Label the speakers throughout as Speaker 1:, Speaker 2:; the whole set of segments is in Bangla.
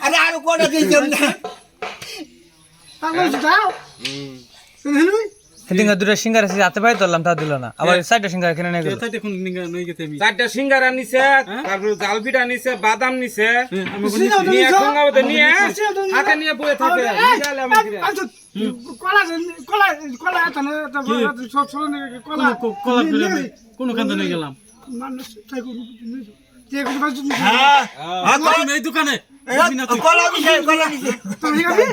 Speaker 1: আরে আর কোটা দিয়েছেন না
Speaker 2: দুটো সিঙ্গার আছে হাতে পাই ধরলাম তা দিল না। আবার চারটা সিঙ্গার কিনে নিয়ে গেল।
Speaker 3: চারটা সিঙ্গারা নিছে তারপর জাল পিঠা নিছে বাদাম নিছে।
Speaker 4: হ্যাঁ,
Speaker 3: নিয়ে গঙ্গাবতে নিয়ে হাতে নিয়ে বয়ে থাকে। নিয়ে আমার কিরে।
Speaker 4: কোনো কো- কলা ফেলে আমি কোনো কান্দে নিয়ে গেলাম
Speaker 1: হ্যাঁ হ্যাঁ।
Speaker 4: আমি এই দোকানে।
Speaker 1: কলা
Speaker 4: এ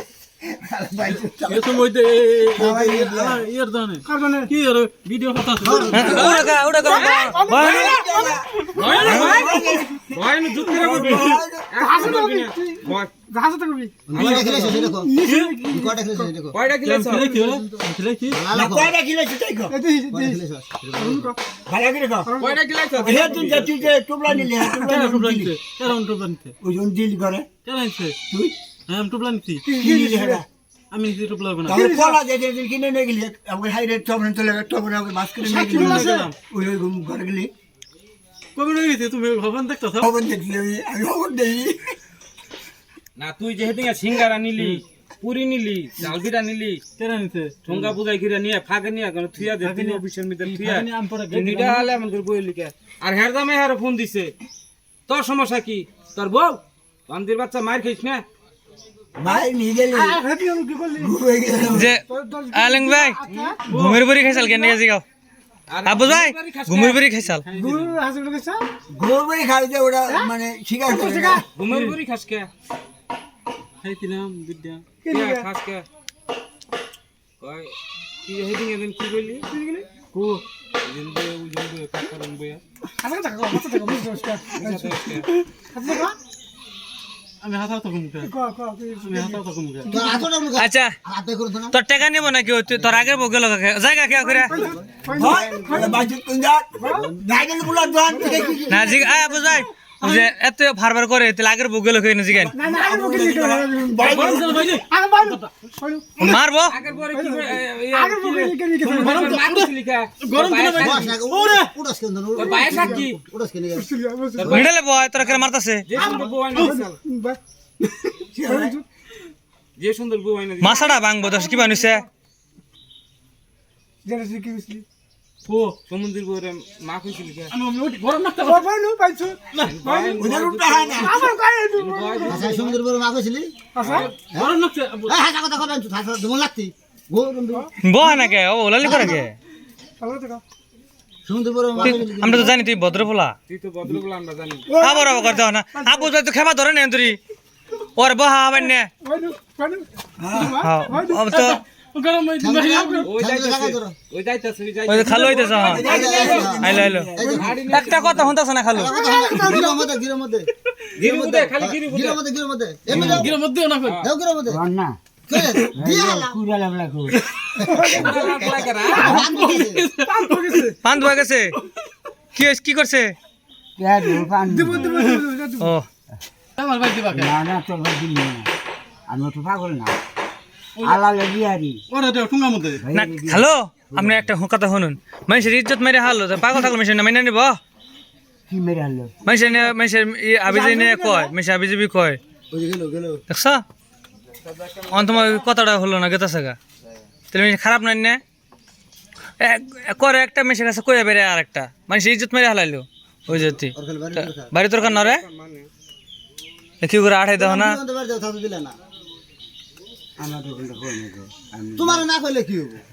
Speaker 1: টুবলা নিলি হ্যাঁ
Speaker 4: কেন
Speaker 1: নিলি
Speaker 4: টুবলা নিতে কেন টুবলা নিতে
Speaker 1: ওই জন ডিল করে
Speaker 4: কেন
Speaker 1: তুই
Speaker 4: হ্যাঁ আমি টুবলা নিতে
Speaker 1: কি নিলি হেডা
Speaker 4: আমি নিতে টুবলা হবে না
Speaker 1: তাহলে কলা যে যে কিনে নিয়ে গেলি। আমাকে হাই রেট টবন চলে গেল টবন আমাকে মাছ করে নিয়ে গেলি। ওই ওই ঘুম ঘরে গেলি।
Speaker 4: কবে নই গেছে তুমি ভবন দেখতো
Speaker 1: খবর দেখলি আমি আমি খবর দেখি।
Speaker 3: না তুই যে হেদিন সিঙ্গারা নিলি পুরি নিলি নিলি
Speaker 4: কেন নিতে
Speaker 3: ঠোঙ্গা বুঝাই কিরা নিয়ে ফাঁকে নিয়ে থুয়া দে তিন অফিসের মধ্যে থুয়া।
Speaker 4: নিয়ে আমি
Speaker 3: নিটা হালে করে বই লিখে। আর হের দামে হের ফোন দিছে তোর সমস্যা কি? তোর বউ? বান্দির বাচ্চা মার খাইস না?
Speaker 1: ভাই নিয়ে গেলি।
Speaker 2: যে আলেং ভাই ঘুমের বড়ি খাইছাল কেন? গেছি গাও আবু ভাই ঘুমের বড়ি খাইছাল
Speaker 1: খাইতে ওটা মানে শিকার করে। না।
Speaker 3: ঘুমের খাস কে?
Speaker 4: খাইছিলাম বিদ্যা
Speaker 3: কে খাস কে? কয় কি হেদিন এদিন কি কইলি
Speaker 4: কো
Speaker 3: এদিন বয়ে উজন বয়ে কাকরন বয়ে
Speaker 4: আমি হাতাও তো মুখে আমি হাতাও তো মুখে
Speaker 1: তোর আতটা মুখে
Speaker 2: আচ্ছা তোর টাকা নিব নাকি তোর আগের বগে লগা জায়গা করে
Speaker 1: হয়
Speaker 2: না জি আয় ওই যে এত ফারবার করে তাহলে আগের বগে লোক না জিগান
Speaker 4: গরম জল
Speaker 2: মারবো?
Speaker 3: তোর? বায়ে
Speaker 2: তোর কেন মারতাছে? মাছাটা ভাঙবো দশ কি বানুছে
Speaker 4: ও
Speaker 3: সমুদ্রের বউরে মা কইছিলি কে?
Speaker 4: আমি ওই গরম না
Speaker 1: ওদের হয় না আচ্ছা সুন্দর বড় মা কইছিলি?
Speaker 4: গরম না
Speaker 1: এই হাসা কথা কবেন তুই হাসা দমন লাগতি? গরম
Speaker 2: বহ না কে? ও ওলালি করে কে?
Speaker 1: সুন্দর বড়
Speaker 2: আমরা তো জানি তুই ভদ্র ফোলা
Speaker 3: তুই তো আমরা জানি।
Speaker 2: আবার আবার করতে না। আবু তো খেবা ধরে নেন তুই ওর বহা আবার নে। হ্যাঁ তো
Speaker 4: গরম ভাই ভাই
Speaker 3: ওই যাইতাছে ওই যাইতাছে। ওই
Speaker 2: ওই
Speaker 3: যাইতাছে
Speaker 2: যে খালো হইতেছে হ্যাঁ। আইলো আইলো। একটা কথা শুনতাছে না খালো?
Speaker 1: গিরের মধ্যে গিরের মধ্যে।
Speaker 3: গিরি বুদে খালি গিরি বুদে
Speaker 1: গিরের মধ্যে গিরের মধ্যে এমনি যাও
Speaker 4: মধ্যে। না কই
Speaker 1: যাও গিরের মধ্যে। না কে?
Speaker 2: পান ধোয়া গেছে। কি? কি করছে? ও।
Speaker 4: আমার ভাই দিবা কে
Speaker 1: আমি তো পাগল না।
Speaker 2: না হ্যালো আপনি একটা কথা শুনুন। মানুষের ইজ্জত মেরে হারলো পাগল থাকল মানুষের না মেনে নিব?
Speaker 1: কি মেরে আনলো
Speaker 2: মানুষের মানুষের আবিজি নিয়ে কয় মানুষের আবিজিবি কয়? দেখছ? অন তোমার কথাটা হলো না গেতা সাগা তাহলে মানুষ খারাপ নাই না? এক- করে একটা মেশের কাছে কয়ে বেড়ে আর একটা মানুষের ইজ্জত মেরে হালাইলো ওই
Speaker 1: খালি
Speaker 2: বাড়ি তোর কান রে কি করে আঠাই দাও না।
Speaker 1: তোমার না কইলে কি হবে